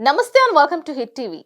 నమస్తే and welcome to hit TV.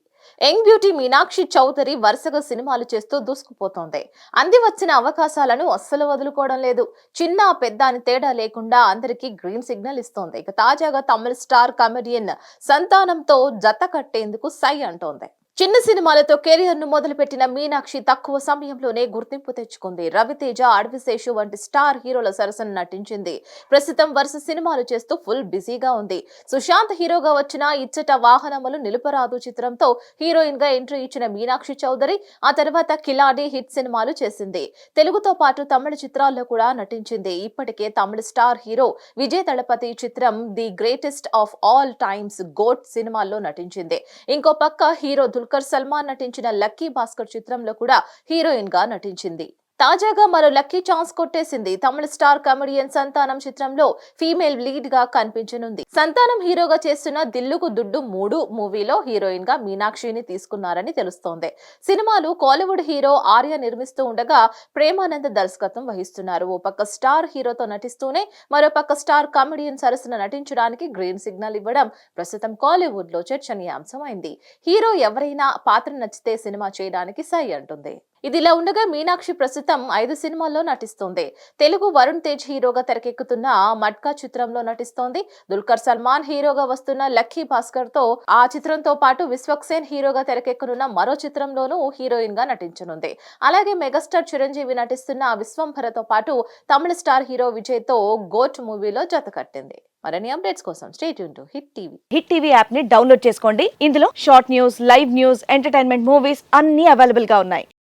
Young beauty Meenakshi Chaudhary వరుసగా సినిమాలు చేస్తూ దూసుకుపోతోంది. అంది వచ్చిన అవకాశాలను అస్సలు వదులుకోవడం లేదు. చిన్న పెద్ద అని తేడా లేకుండా అందరికీ గ్రీన్ సిగ్నల్ ఇస్తోంది. ఇక తాజాగా తమిళ స్టార్ కమెడియన్ సంతానంతో జత కట్టేందుకు సై అంటోంది. చిన్న సినిమాలతో కెరియర్ను మొదలుపెట్టిన మీనాక్షి తక్కువ సమయంలోనే గుర్తింపు తెచ్చుకుంది. రవితేజ అడవిశేషు వంటి స్టార్ హీరోల సరసన నటించింది. ప్రస్తుతం వరుస సినిమాలు చేస్తూ ఫుల్ బిజీగా ఉంది. సుశాంత్ హీరోగా వచ్చిన ఇచ్చట వాహనములు నిలుపరాదు చిత్రంతో హీరోయిన్గా ఎంట్రీ ఇచ్చిన మీనాక్షి చౌదరి ఆ తర్వాత కిలాడి హిట్ సినిమాలు చేసింది. తెలుగుతో పాటు తమిళ చిత్రాల్లో కూడా నటించింది. ఇప్పటికే తమిళ స్టార్ హీరో విజయ్ దళపతి చిత్రం the greatest of all times GOAT సినిమాల్లో నటించింది. ఇంకో పక్క హీరో దుల్కర్ సల్మాన్ నటించిన లక్కీ భాస్కర్ చిత్రంలో కూడా హీరోయిన్గా నటించింది. తాజాగా మరో లక్కీ ఛాన్స్ కొట్టేసింది తమిళ స్టార్ కమెడియన్ సంతానం చిత్రంలో ఫీమేల్ లీడ్గా కనిపించనుంది. సంతానం హీరోగా చేస్తున్న దిల్లుకు దుడ్డు మూడు మూవీలో హీరోయిన్గా మీనాక్షిని తీసుకున్నారని తెలుస్తోంది. సినిమాలు కాలీవుడ్ హీరో ఆర్య నిర్మిస్తూ ఉండగా ప్రేమానంద్ దర్శకత్వం వహిస్తున్నారు. ఓ పక్క స్టార్ హీరోతో నటిస్తూనే మరో పక్క స్టార్ కామెడియన్ సరసన నటించడానికి గ్రీన్ సిగ్నల్ ఇవ్వడం ప్రస్తుతం కాలీవుడ్లో చర్చనీయాంశం అయింది హీరో ఎవరైనా పాత్ర నచ్చితే సినిమా చేయడానికి సై అంటుంది. ఇదిలా ఉండగా మీనాక్షి ప్రస్తుతం ఐదు సినిమాల్లో నటిస్తోంది. తెలుగు వరుణ్ తేజ్ హీరోగా తెరకెక్కుతున్న మట్కా చిత్రంలో నటిస్తోంది. దుల్కర్ సల్మాన్ హీరోగా వస్తున్న లక్కీ భాస్కర్తో ఆ చిత్రంతో పాటు విశ్వక్సేన్ హీరోగా తెరకెక్కనున్న మరో చిత్రంలోనూ హీరోయిన్గా నటించనుంది. అలాగే మెగాస్టార్ చిరంజీవి నటిస్తున్న విశ్వంభరతో పాటు తమిళ స్టార్ హీరో విజయ్తో గోట్ మూవీలో జత కట్టింది. మరిన్ని అప్డేట్స్ కోసం state to hit TV. Hit TV యాప్ని డౌన్లోడ్ చేసుకోండి. ఇందులో short news live news entertainment movies అన్ని అవైలబుల్గా ఉన్నాయి.